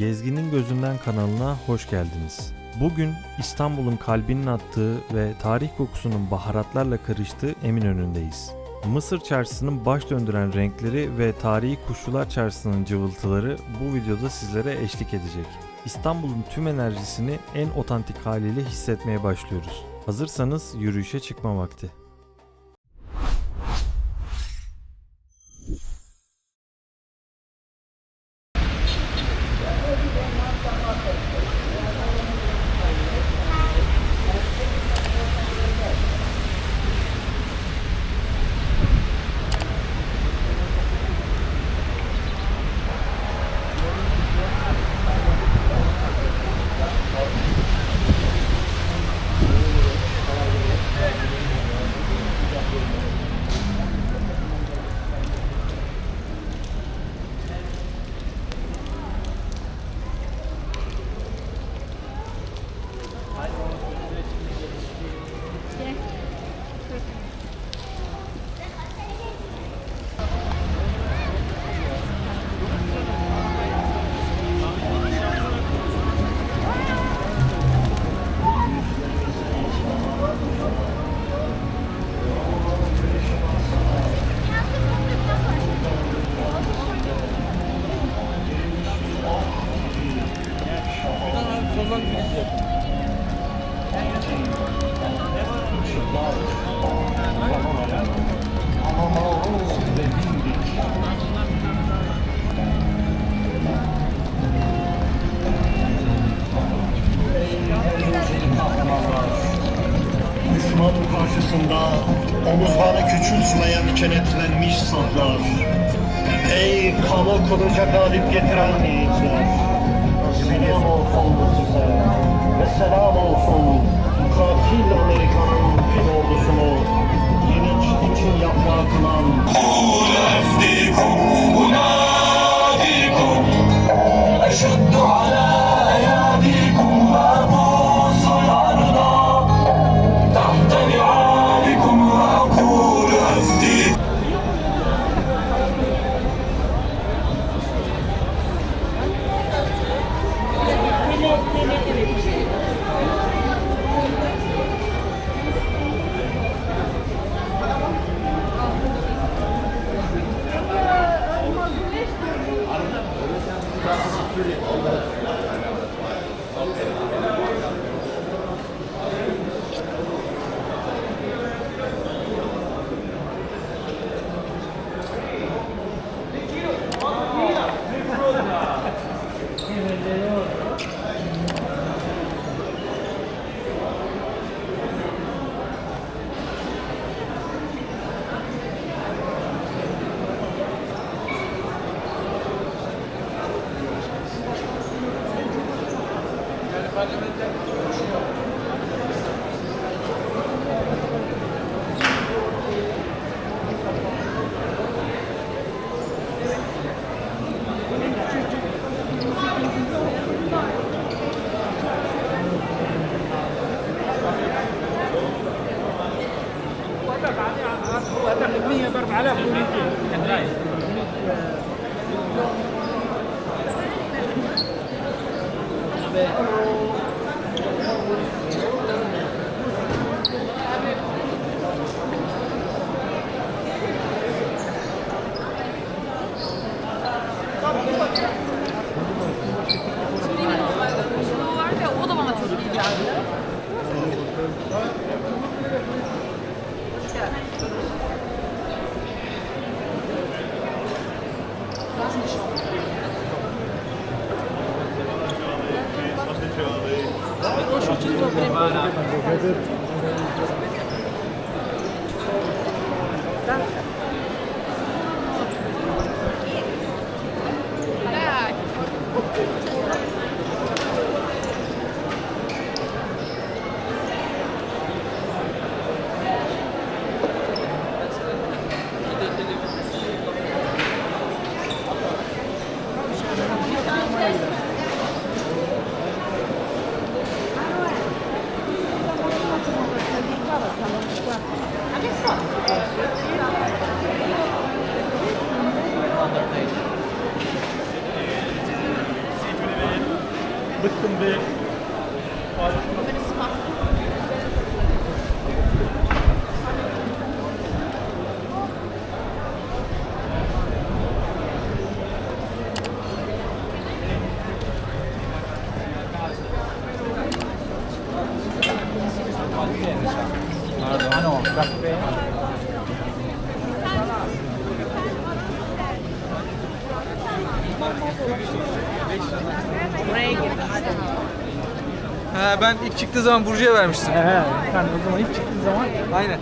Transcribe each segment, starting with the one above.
Gezginin Gözünden kanalına hoş geldiniz. Bugün İstanbul'un kalbinin attığı ve tarih kokusunun baharatlarla karıştığı Eminönü'ndeyiz. Mısır çarşısının baş döndüren renkleri ve tarihi kuşçular çarşısının cıvıltıları bu videoda sizlere eşlik edecek. İstanbul'un tüm enerjisini en otantik haliyle hissetmeye başlıyoruz. Hazırsanız yürüyüşe çıkma vakti. Düşman karşısında omuzları küçültmeyen kenetlenmiş saflar. Ey kanı kılıca galip getiren yiğitler. Selam olsun size. Ve selam olsun katil Amerika'nın fil ordusunu yeniç için yaprağı kılan Okay. and I. Altın Bey, Buraya. Ha, ben ilk çıktığı zaman Burcu'ya vermiştim. He, yani o zaman ilk çıktığı zaman Aynen.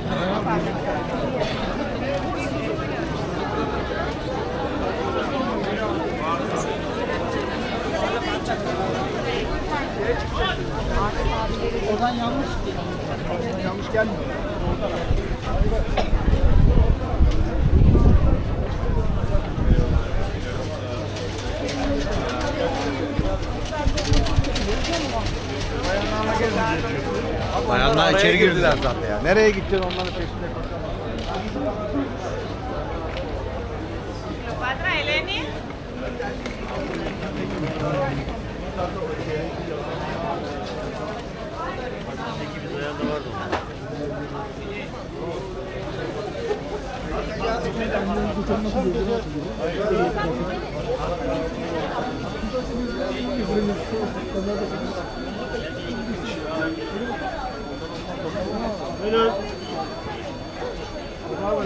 oradan yanlış yanlış gelmiyor. Bayanlar içeri girdiler. zaten ya. Nereye gideceksin onların peşinde koşamazsın. Padre Eleni. Buyurun. Bravo.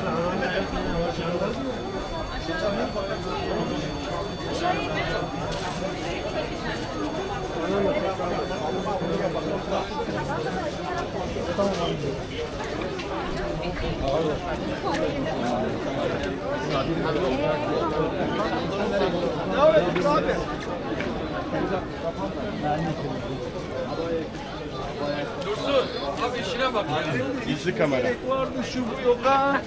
Dursun. Abi işine bak. gizli kamera. Vardı şu bu yok ha.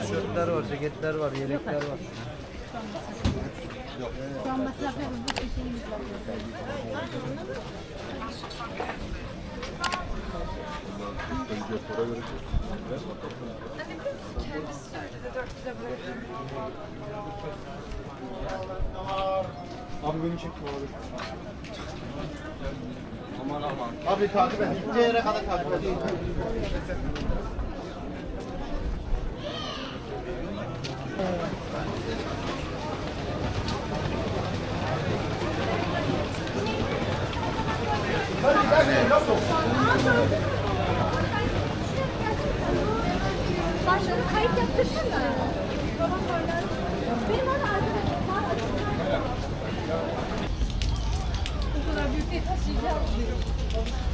Tişörtler var, ceketler var, yelekler var. Abi beni çekme abi. Aman aman. Abi takip et. Gideceği yere kadar takip et. Bu kadar büyük bir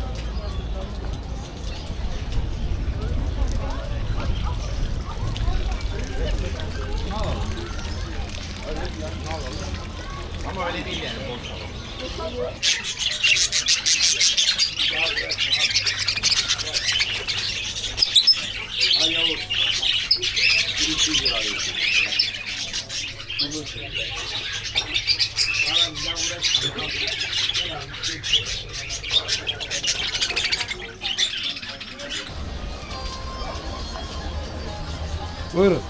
taşıyacağım. Buyurun.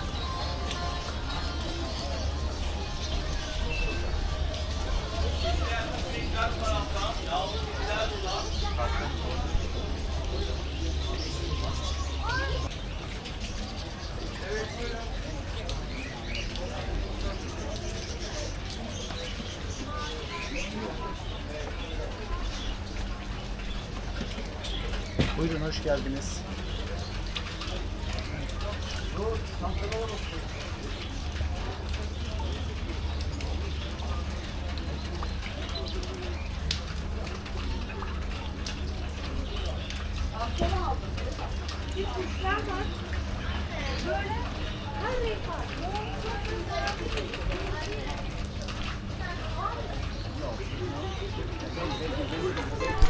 Buyurun hoş geldiniz. Renk var.